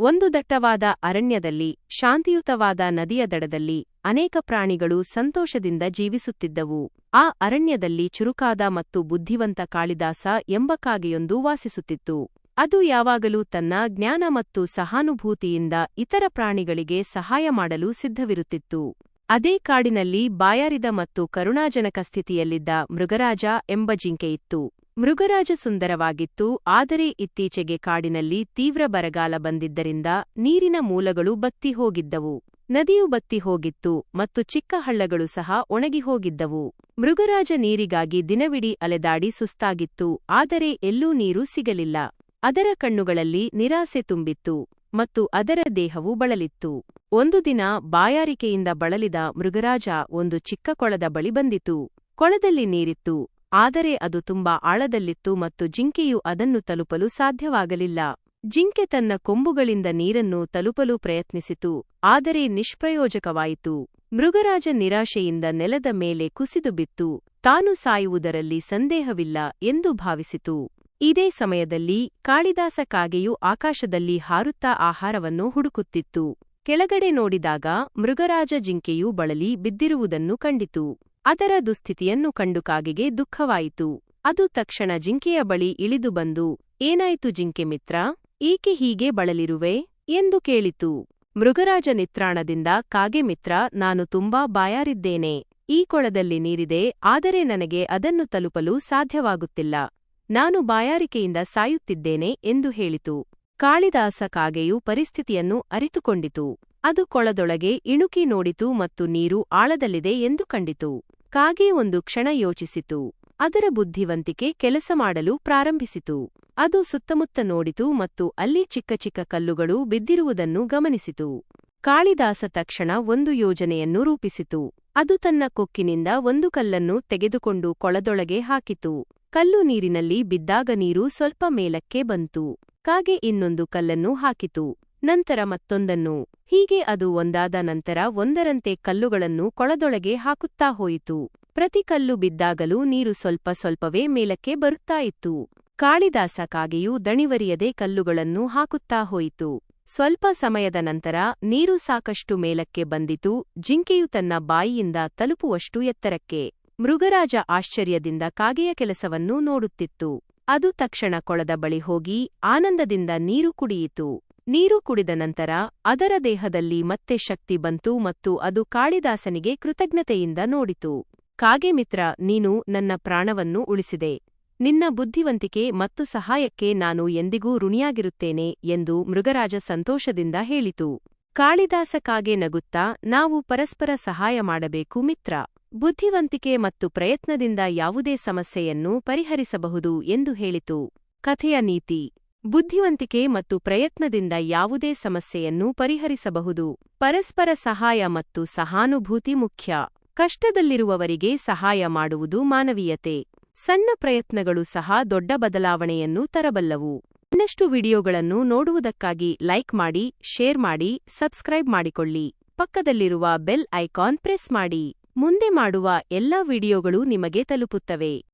ಒಂದು ದಟ್ಟವಾದ ಅರಣ್ಯದಲ್ಲಿ, ಶಾಂತಿಯುತವಾದ ನದಿಯ ದಡದಲ್ಲಿ ಅನೇಕ ಪ್ರಾಣಿಗಳು ಸಂತೋಷದಿಂದ ಜೀವಿಸುತ್ತಿದ್ದವು. ಆ ಅರಣ್ಯದಲ್ಲಿ ಚುರುಕಾದ ಮತ್ತು ಬುದ್ಧಿವಂತ ಕಾಳಿದಾಸ ಎಂಬ ಕಾಗೆಯೊಂದು ವಾಸಿಸುತ್ತಿತ್ತು. ಅದು ಯಾವಾಗಲೂ ತನ್ನ ಜ್ಞಾನ ಮತ್ತು ಸಹಾನುಭೂತಿಯಿಂದ ಇತರ ಪ್ರಾಣಿಗಳಿಗೆ ಸಹಾಯ ಮಾಡಲು ಸಿದ್ಧವಿರುತ್ತಿತ್ತು. ಅದೇ ಕಾಡಿನಲ್ಲಿ ಬಾಯಾರಿದ ಮತ್ತು ಕರುಣಾಜನಕ ಸ್ಥಿತಿಯಲ್ಲಿದ್ದ ಮೃಗರಾಜ ಎಂಬ ಜಿಂಕೆಯಿತ್ತು ಮೃಗರಾಜ ಸುಂದರವಾಗಿತ್ತು, ಆದರೆ ಇತ್ತೀಚೆಗೆ ಕಾಡಿನಲ್ಲಿ ತೀವ್ರ ಬರಗಾಲ ಬಂದಿದ್ದರಿಂದ ನೀರಿನ ಮೂಲಗಳು ಬತ್ತಿ ಹೋಗಿದ್ದವು. ನದಿಯು ಬತ್ತಿ ಹೋಗಿತ್ತು ಮತ್ತು ಚಿಕ್ಕ ಹಳ್ಳಗಳು ಸಹ ಒಣಗಿ ಹೋಗಿದ್ದವು. ಮೃಗರಾಜ ನೀರಿಗಾಗಿ ದಿನವಿಡೀ ಅಲೆದಾಡಿ ಸುಸ್ತಾಗಿತ್ತು, ಆದರೆ ಎಲ್ಲೂ ನೀರು ಸಿಗಲಿಲ್ಲ. ಅದರ ಕಣ್ಣುಗಳಲ್ಲಿ ನಿರಾಸೆ ತುಂಬಿತ್ತು ಮತ್ತು ಅದರ ದೇಹವು ಬಳಲಿತ್ತು. ಒಂದು ದಿನ ಬಾಯಾರಿಕೆಯಿಂದ ಬಳಲಿದ ಮೃಗರಾಜ ಒಂದು ಚಿಕ್ಕ ಕೊಳದ ಬಳಿ ಬಂದಿತು. ಕೊಳದಲ್ಲಿ ನೀರಿತ್ತು. ಆದರೆ ಅದು ತುಂಬಾ ಆಳದಲ್ಲಿತ್ತು ಮತ್ತು ಜಿಂಕೆಯು ಅದನ್ನು ತಲುಪಲು ಸಾಧ್ಯವಾಗಲಿಲ್ಲ. ಜಿಂಕೆ ತನ್ನ ಕೊಂಬುಗಳಿಂದ ನೀರನ್ನು ತಲುಪಲು ಪ್ರಯತ್ನಿಸಿತು, ಆದರೆ ನಿಷ್ಪ್ರಯೋಜಕವಾಯಿತು. ಮೃಗರಾಜ ನಿರಾಶೆಯಿಂದ ನೆಲದ ಮೇಲೆ ಕುಸಿದು ಬಿತ್ತು, ತಾನು ಸಾಯುವುದರಲ್ಲಿ ಸಂದೇಹವಿಲ್ಲ ಎಂದು ಭಾವಿಸಿತು. ಇದೇ ಸಮಯದಲ್ಲಿ ಕಾಳಿದಾಸ ಕಾಗೆಯು ಆಕಾಶದಲ್ಲಿ ಹಾರುತ್ತಾ ಆಹಾರವನ್ನು ಹುಡುಕುತ್ತಿತ್ತು. ಕೆಳಗಡೆ ನೋಡಿದಾಗ ಮೃಗರಾಜ ಜಿಂಕೆಯು ಬಳಲಿ ಬಿದ್ದಿರುವುದನ್ನು ಕಂಡಿತು. ಅದರ ದುಸ್ಥಿತಿಯನ್ನು ಕಂಡು ಕಾಗೆಗೆ ದುಃಖವಾಯಿತು. ಅದು ತಕ್ಷಣ ಜಿಂಕೆಯ ಬಳಿ ಇಳಿದು ಬಂದು, ಏನಾಯಿತು ಜಿಂಕೆ ಮಿತ್ರ? ಏಕೆ ಹೀಗೆ ಬಳಲಿರುವೆ? ಎಂದು ಕೇಳಿತು. ಮೃಗರಾಜ ನಿತ್ರಾಣದಿಂದ ಕಾಗೆ ಮಿತ್ರ, ನಾನು ತುಂಬಾ ಬಾಯಾರಿದ್ದೇನೆ. ಈ ಕೊಳದಲ್ಲಿ ನೀರಿದೆ, ಆದರೆ ನನಗೆ ಅದನ್ನು ತಲುಪಲು ಸಾಧ್ಯವಾಗುತ್ತಿಲ್ಲ. ನಾನು ಬಾಯಾರಿಕೆಯಿಂದ ಸಾಯುತ್ತಿದ್ದೇನೆ ಎಂದು ಹೇಳಿತು. ಕಾಳಿದಾಸ ಕಾಗೆಯು ಪರಿಸ್ಥಿತಿಯನ್ನು ಅರಿತುಕೊಂಡಿತು. ಅದು ಕೊಳದೊಳಗೆ ಇಣುಕಿ ನೋಡಿತು ಮತ್ತು ನೀರು ಆಳದಲ್ಲಿದೆ ಎಂದು ಕಂಡಿತು. ಕಾಗೆ ಒಂದು ಕ್ಷಣ ಯೋಚಿಸಿತು. ಅದರ ಬುದ್ಧಿವಂತಿಕೆ ಕೆಲಸ ಮಾಡಲು ಪ್ರಾರಂಭಿಸಿತು. ಅದು ಸುತ್ತಮುತ್ತ ನೋಡಿತು ಮತ್ತು ಅಲ್ಲಿ ಚಿಕ್ಕ ಚಿಕ್ಕ ಕಲ್ಲುಗಳು ಬಿದ್ದಿರುವುದನ್ನು ಗಮನಿಸಿತು. ಕಾಳಿದಾಸ ತಕ್ಷಣ ಒಂದು ಯೋಜನೆಯನ್ನು ರೂಪಿಸಿತು. ಅದು ತನ್ನ ಕೊಕ್ಕಿನಿಂದ ಒಂದು ಕಲ್ಲನ್ನು ತೆಗೆದುಕೊಂಡು ಕೊಳದೊಳಗೆ ಹಾಕಿತು. ಕಲ್ಲು ನೀರಿನಲ್ಲಿ ಬಿದ್ದಾಗ ನೀರು ಸ್ವಲ್ಪ ಮೇಲಕ್ಕೆ ಬಂತು. ಕಾಗೆ ಇನ್ನೊಂದು ಕಲ್ಲನ್ನು ಹಾಕಿತು. ನಂತರ ಮತ್ತೊಂದನ್ನು, ಹೀಗೆ ಅದು ಒಂದಾದ ನಂತರ ಒಂದರಂತೆ ಕಲ್ಲುಗಳನ್ನು ಕೊಳದೊಳಗೆ ಹಾಕುತ್ತಾ ಹೋಯಿತು. ಪ್ರತಿ ಕಲ್ಲು ಬಿದ್ದಾಗಲೂ ನೀರು ಸ್ವಲ್ಪ ಸ್ವಲ್ಪವೇ ಮೇಲಕ್ಕೆ ಬರುತ್ತಾ ಇತ್ತು. ಕಾಳಿದಾಸ ಕಾಗೆಯು ದಣಿವರಿಯದೆ ಕಲ್ಲುಗಳನ್ನು ಹಾಕುತ್ತಾ ಹೋಯಿತು. ಸ್ವಲ್ಪ ಸಮಯದ ನಂತರ ನೀರು ಸಾಕಷ್ಟು ಮೇಲಕ್ಕೆ ಬಂದಿತು. ಜಿಂಕೆಯು ತನ್ನ ಬಾಯಿಯಿಂದ ತಲುಪುವಷ್ಟು ಎತ್ತರಕ್ಕೆ, ಮೃಗರಾಜ ಆಶ್ಚರ್ಯದಿಂದ ಕಾಗೆಯ ಕೆಲಸವನ್ನು ನೋಡುತ್ತಿತ್ತು. ಅದು ತಕ್ಷಣ ಕೊಳದ ಬಳಿ ಹೋಗಿ ಆನಂದದಿಂದ ನೀರು ಕುಡಿಯಿತು. ನೀರು ಕುಡಿದ ನಂತರ ಅದರ ದೇಹದಲ್ಲಿ ಮತ್ತೆ ಶಕ್ತಿ ಬಂತು ಮತ್ತು ಅದು ಕಾಳಿದಾಸನಿಗೆ ಕೃತಜ್ಞತೆಯಿಂದ ನೋಡಿತು. ಕಾಗೆ ಮಿತ್ರ, ನೀನು ನನ್ನ ಪ್ರಾಣವನ್ನು ಉಳಿಸಿದೆ. ನಿನ್ನ ಬುದ್ಧಿವಂತಿಕೆ ಮತ್ತು ಸಹಾಯಕ್ಕೆ ನಾನು ಎಂದಿಗೂ ಋಣಿಯಾಗಿರುತ್ತೇನೆ ಎಂದು ಮೃಗರಾಜ ಸಂತೋಷದಿಂದ ಹೇಳಿತು. ಕಾಳಿದಾಸ ಕಾಗೆ ನಗುತ್ತಾ, ನಾವು ಪರಸ್ಪರ ಸಹಾಯ ಮಾಡಬೇಕು ಮಿತ್ರ. ಬುದ್ಧಿವಂತಿಕೆ ಮತ್ತು ಪ್ರಯತ್ನದಿಂದ ಯಾವುದೇ ಸಮಸ್ಯೆಯನ್ನು ಪರಿಹರಿಸಬಹುದು ಎಂದು ಹೇಳಿತು. ಕಥೆಯ ನೀತಿ. ಬುದ್ಧಿವಂತಿಕೆ ಮತ್ತು ಪ್ರಯತ್ನದಿಂದ ಯಾವುದೇ ಸಮಸ್ಯೆಯನ್ನು ಪರಿಹರಿಸಬಹುದು. ಪರಸ್ಪರ ಸಹಾಯ ಮತ್ತು ಸಹಾನುಭೂತಿ ಮುಖ್ಯ. ಕಷ್ಟದಲ್ಲಿರುವವರಿಗೆ ಸಹಾಯ ಮಾಡುವುದು ಮಾನವೀಯತೆ. ಸಣ್ಣ ಪ್ರಯತ್ನಗಳು ಸಹ ದೊಡ್ಡ ಬದಲಾವಣೆಯನ್ನು ತರಬಲ್ಲವು. ಇನ್ನಷ್ಟು ವಿಡಿಯೋಗಳನ್ನು ನೋಡುವುದಕ್ಕಾಗಿ ಲೈಕ್ ಮಾಡಿ, ಶೇರ್ ಮಾಡಿ, ಸಬ್ಸ್ಕ್ರೈಬ್ ಮಾಡಿಕೊಳ್ಳಿ. ಪಕ್ಕದಲ್ಲಿರುವ ಬೆಲ್ ಐಕಾನ್ ಪ್ರೆಸ್ ಮಾಡಿ. ಮುಂದೆ ಮಾಡುವ ಎಲ್ಲಾ ವಿಡಿಯೋಗಳು ನಿಮಗೆ ತಲುಪುತ್ತವೆ.